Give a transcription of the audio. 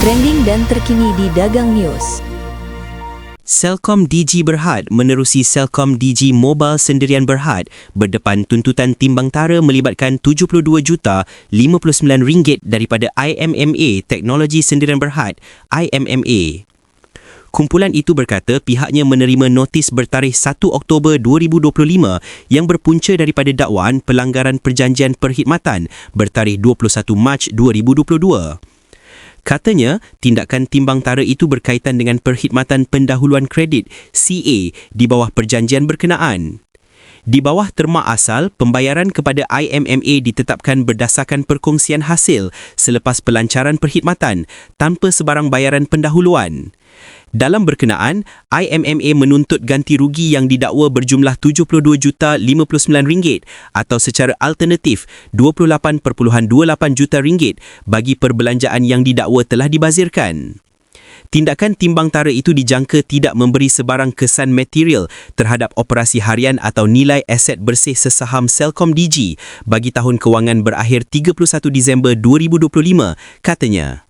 trending dan terkini di Dagang News. Selcom DG Berhad menerusi Selcom DG Mobile Sendirian Berhad berdepan tuntutan timbang tara melibatkan 72 juta 59 ringgit daripada IMMA Teknologi Sendirian Berhad IMMA. Kumpulan itu berkata pihaknya menerima notis bertarikh 1 Oktober 2025 yang berpunca daripada dakwaan pelanggaran perjanjian perkhidmatan bertarikh 21 Mac 2022. Katanya, tindakan timbang tara itu berkaitan dengan perkhidmatan pendahuluan kredit CA di bawah perjanjian berkenaan. Di bawah terma asal, pembayaran kepada IMMA ditetapkan berdasarkan perkongsian hasil selepas pelancaran perkhidmatan tanpa sebarang bayaran pendahuluan. Dalam berkenaan, IMMA menuntut ganti rugi yang didakwa berjumlah 72 juta 59 ringgit atau secara alternatif 28.28 juta ringgit bagi perbelanjaan yang didakwa telah dibazirkan. Tindakan timbang tara itu dijangka tidak memberi sebarang kesan material terhadap operasi harian atau nilai aset bersih sesaham Selcom DG bagi tahun kewangan berakhir 31 Disember 2025, katanya.